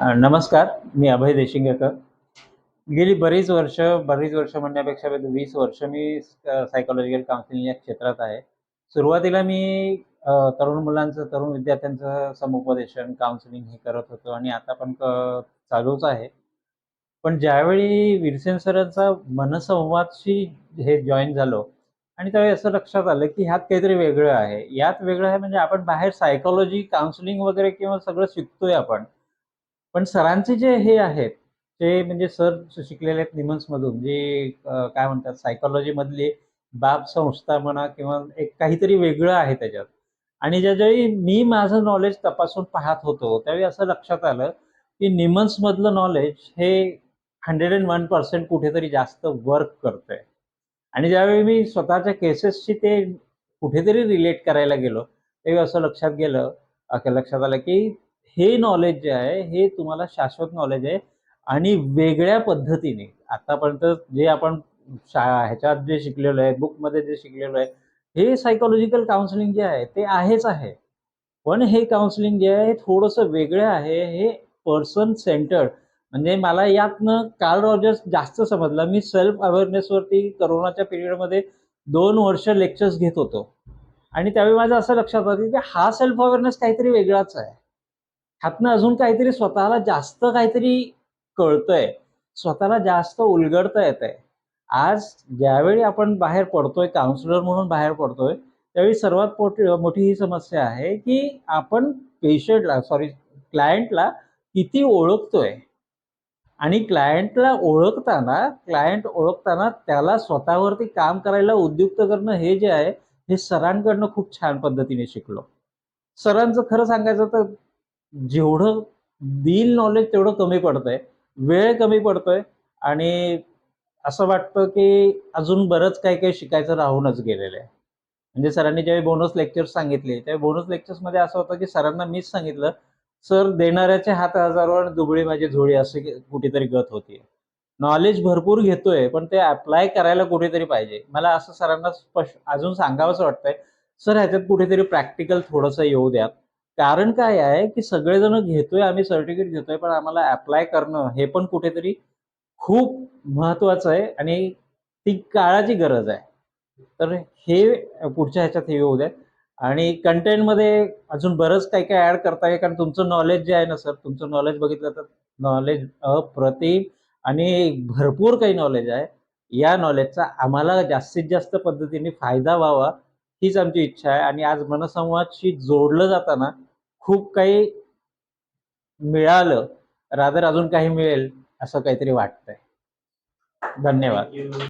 नमस्कार मी अभय देशिंगेकर. गेली बरीच वर्ष बरीच वर्ष म्हणण्यापेक्षा वीस वर्ष मी सायकोलॉजिकल काउन्सिलिंग या क्षेत्रात आहे. सुरुवातीला मी तरुण मुलांचं तरुण विद्यार्थ्यांचं समुपदेशन काउन्सिलिंग हे करत होतो आणि आता पण चालूच आहे. पण ज्यावेळी विरसेन सरांचा मनसंवादशी हे जॉईन झालो आणि त्यावेळी असं लक्षात आलं की ह्यात काहीतरी वेगळं आहे. यात वेगळं आहे म्हणजे आपण बाहेर सायकोलॉजी काउन्सिलिंग वगैरे किंवा सगळं शिकतोय आपण. पण सरांचे जे हे आहेत ते म्हणजे सर शिकलेले आहेत निमन्समधून जे काय म्हणतात सायकॉलॉजीमधली बाब संस्था म्हणा किंवा एक काहीतरी वेगळं आहे त्याच्यात. आणि ज्यावेळी मी माझं नॉलेज तपासून पाहत होतो त्यावेळी असं लक्षात आलं की निमन्स मधलं नॉलेज हे हंड्रेड अँड वन पर्सेंट कुठेतरी जास्त वर्क करतंय. आणि ज्यावेळी मी स्वतःच्या केसेसशी ते कुठेतरी रिलेट करायला गेलो त्यावेळी असं लक्षात गेलं लक्षात आलं की हे नॉलेज जे आहे हे तुम्हाला शाश्वत नॉलेज आहे आणि वेगळ्या पद्धतीने. आतापर्यंत जे आपण शा ह्याच्यात जे शिकलेलो आहे बुकमध्ये जे शिकलेलो आहे हे सायकोलॉजिकल काउन्सिलिंग जे आहे ते आहेच आहे. पण हे काउन्सिलिंग जे आहे हे थोडंसं वेगळं आहे. हे पर्सन सेंटर्ड म्हणजे मला यातनं कार्ल रॉजर्स जास्त समजलं. मी सेल्फ अवेअरनेसवरती करोनाच्या पिरियडमध्ये दोन वर्ष लेक्चर्स घेत होतो. आणि त्यावेळी माझं असं लक्षात आलं की हा सेल्फ अवेअरनेस काहीतरी वेगळाच आहे. ह्यातनं अजून काहीतरी स्वतःला जास्त काहीतरी कळतंय. स्वतःला जास्त उलगडता येत आहे आज ज्यावेळी आपण बाहेर पडतोय काउन्सिलर म्हणून बाहेर पडतोय त्यावेळी सर्वात मोठी मोठी ही समस्या आहे की आपण पेशंटला सॉरी क्लायंटला किती ओळखतोय? आणि क्लायंटला ओळखताना क्लायंट ओळखताना त्याला स्वतःवरती काम करायला उद्युक्त करणं हे जे आहे हे सरांकडनं खूप छान पद्धतीने शिकलो. सरांचं खरं सांगायचं तर जेवढं देईल नॉलेज तेवढं कमी पडतंय. वेळ कमी पडतोय आणि असं वाटतं की अजून बरंच काही काही शिकायचं राहूनच गेलेलं आहे. म्हणजे सरांनी ज्यावेळी बोनस लेक्चर्स सांगितले त्यावेळी बोनस लेक्चर्समध्ये असं होतं की सरांना मीच सांगितलं सर देणाऱ्याचे हात हजारो आणि दुबळी माझी झोळी असे कुठेतरी गत होती. नॉलेज भरपूर घेतोय पण ते अप्लाय करायला कुठेतरी पाहिजे. मला असं सरांना स्पष्ट अजून सांगावंसं वाटतंय सर ह्याच्यात कुठेतरी प्रॅक्टिकल थोडंसं येऊ द्यात. कारण काय आहे की सगळेजण घेतोय आम्ही सर्टिफिकेट घेतोय पण आम्हाला अप्लाय करणं हे पण कुठेतरी खूप महत्वाचं आहे आणि ती काळाची गरज आहे. तर हे पुढच्या ह्याच्यात हे होऊ द्या आणि कंटेंटमध्ये अजून बरंच काही काही ऍड करता येईल कारण तुमचं नॉलेज जे आहे ना सर तुमचं नॉलेज बघितलं तर नॉलेज अप्रतिम आणि भरपूर काही नॉलेज आहे. या नॉलेजचा आम्हाला जास्तीत जास्त पद्धतीने फायदा व्हावा हीच आमची इच्छा आहे. आणि आज मनसंवादशी जोडलं जाताना खूप काही मिळालं. रादर अजून काही मिळेल असं काहीतरी वाटतंय. धन्यवाद.